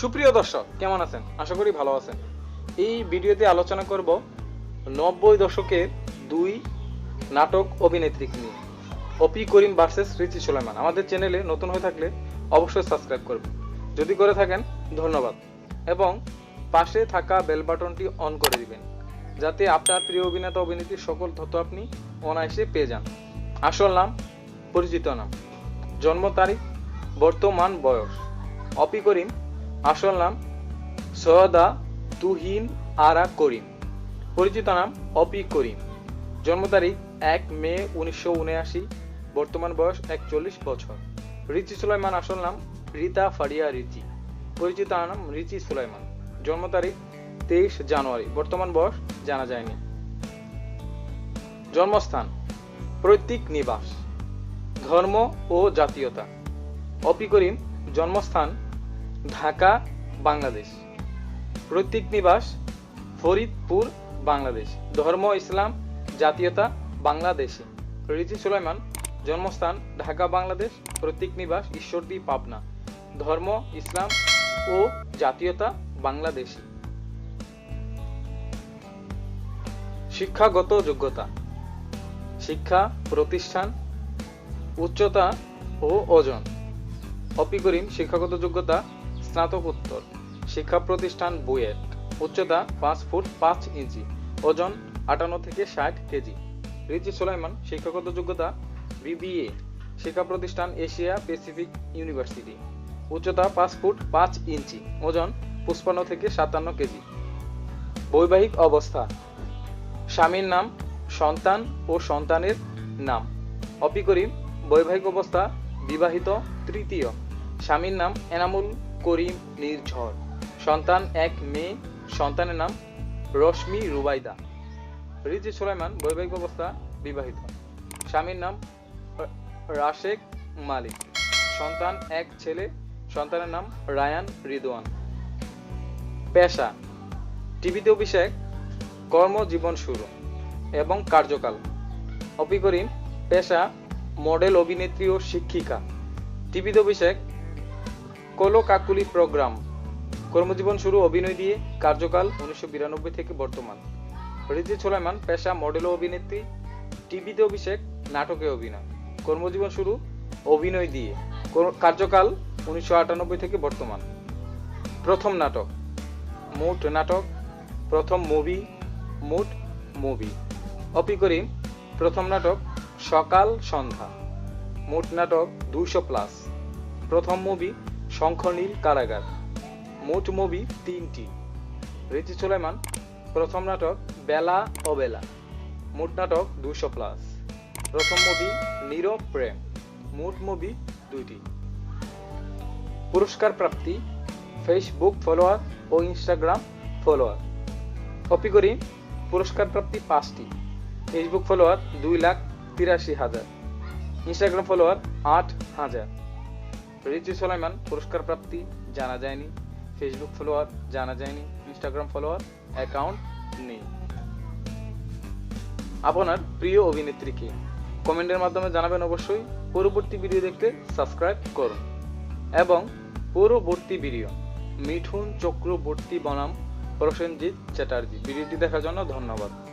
সুপ্রিয় দর্শক, কেমন আছেন? আশা করি ভালো আছেন। এই ভিডিওতে আলোচনা করব নব্বই দশকের দুই নাটক অভিনেত্রীকে নিয়ে। অপি করিম ভার্সেস রিচি সুলাইমান। আমাদের চ্যানেলে নতুন হয়ে থাকলে অবশ্যই সাবস্ক্রাইব করবেন। যদি করে থাকেন, ধন্যবাদ। এবং পাশে থাকা বেল বাটনটি অন করে দিবেন, যাতে আপনার প্রিয় অভিনেতা, অভিনেত্রীর সকল তথ্য আপনি অনায়াসে পেয়ে যান। আসল নাম, পরিচিত নাম। জন্ম তারিখ, বর্তমান বয়স। অপি করিম আসল নাম সৈয়দা তুহিন আরা করিম। পরিচিত নাম অপি করিম। জন্ম তারিখ এক মে উনিশশো উনআশি, বর্তমান বয়স একচল্লিশ বছর। রিচি সুলাইমান আসল নাম রীতা ফারিয়া রিচি পরিচিত নাম রিচি সুলাইমান। জন্ম তারিখ তেইশ জানুয়ারি, বর্তমান বয়স জানা যায়নি। জন্মস্থান প্রতীক নিবাস। ধর্ম ও জাতীয়তা। অপি করিম জন্মস্থান ঢাকা, বাংলাদেশ। প্রতীক নিবাস, ফরিদপুর, বাংলাদেশ। ধর্ম, ইসলাম, জাতীয়তা, বাংলাদেশি। রিজি সুলাইমান, জন্মস্থান, ঢাকা, বাংলাদেশ। প্রতীক নিবাস, ঈশ্বরদী, পাবনা। ধর্ম, ইসলাম ও জাতীয়তা, বাংলাদেশি। শিক্ষাগত যোগ্যতা। শিক্ষা, প্রতিষ্ঠান, উচ্চতা ও ওজন। অপি করিম, শিক্ষাগত যোগ্যতা স্নাতকোত্তর শিক্ষা প্রতিষ্ঠান বুয়েট। উচ্চতা পাঁচ ফুট পাঁচ ইঞ্চি, ওজন আটান্ন থেকে ষাট কেজি। রিচি সুলাইমান, শিক্ষাগত যোগ্যতা বিবিএ শিক্ষা প্রতিষ্ঠান এশিয়া প্যাসিফিক ইউনিভার্সিটি। উচ্চতা পাঁচ ফুট পাঁচ ইঞ্চি, ওজন পঁচপান্ন থেকে সাতান্ন কেজি। বৈবাহিক অবস্থা, স্বামীর নাম, সন্তান ও সন্তানের নাম। অপি করিম বৈবাহিক অবস্থা, বিবাহিত, তৃতীয়। স্বামীর নাম এনামুল করিম নির্ঝর সন্তান এক মেয়ে, সন্তানের নাম রশ্মি রুবাইদা। রিজি সুলাইমান বৈবাহিক অবস্থা বিবাহিত। স্বামীর নাম রাশেক মালিক। সন্তান এক ছেলে, সন্তানের নাম রায়ান রিদওয়ান। পেশা, টিভিতে অভিষেক, কর্মজীবন শুরু এবং কার্যকাল। অপি করিম, পেশা, মডেল, অভিনেত্রী ও শিক্ষিকা। টিভিতে অভিষেক কোলো কাকুলি প্রোগ্রাম। কর্মজীবন শুরু, অভিনয় দিয়ে, কার্যকাল উনিশশো বিরানব্বই থেকে বর্তমান। রিজি সুলাইমান, পেশা মডেল ও অভিনেত্রী। টিভিতে অভিষেক, নাটকে অভিনয়। কর্মজীবন শুরু, অভিনয় দিয়ে। কর- কার্যকাল উনিশশো আটানব্বই থেকে বর্তমান। প্রথম নাটক মোট নাটক, প্রথম মুভি মোট মুভি। অপি করিম প্রথম নাটক, সকাল সন্ধ্যা। মোট নাটক, দুইশো প্লাস। প্রথম মুভি শঙ্খনীল কারাগার। মোট মুভি তিনটি। রিচি সুলেমান প্রথম নাটক বেলা অবেলা। মোট নাটক দুশো প্লাস। প্রথম মুভি নীরব প্রেম। মোট মুভি দুইটি। পুরস্কার প্রাপ্তি ফেসবুক ফলোয়ার ও ইনস্টাগ্রাম ফলোয়ার কপি করি, পুরস্কার প্রাপ্তি পাঁচটি। ফেসবুক ফলোয়ার দুই লাখ তিরাশি হাজার। ইনস্টাগ্রাম ফলোয়ার আট হাজার। রিচি সোলাইমান, পুরস্কার প্রাপ্তি জানা যায়নি। ফেসবুক ফলোয়ার জানা যায়নি। ইনস্টাগ্রাম ফলোয়ার অ্যাকাউন্ট নেই। আপনার প্রিয় অভিনেত্রী অভিনেত্রীকে কমেন্টের মাধ্যমে জানাবেন অবশ্যই। পরবর্তী ভিডিও দেখতে সাবস্ক্রাইব করুন। এবং পরবর্তী ভিডিও মিঠুন চক্রবর্তী বনাম, প্রসেনজিৎ চ্যাটার্জি। ভিডিওটি দেখার জন্য ধন্যবাদ।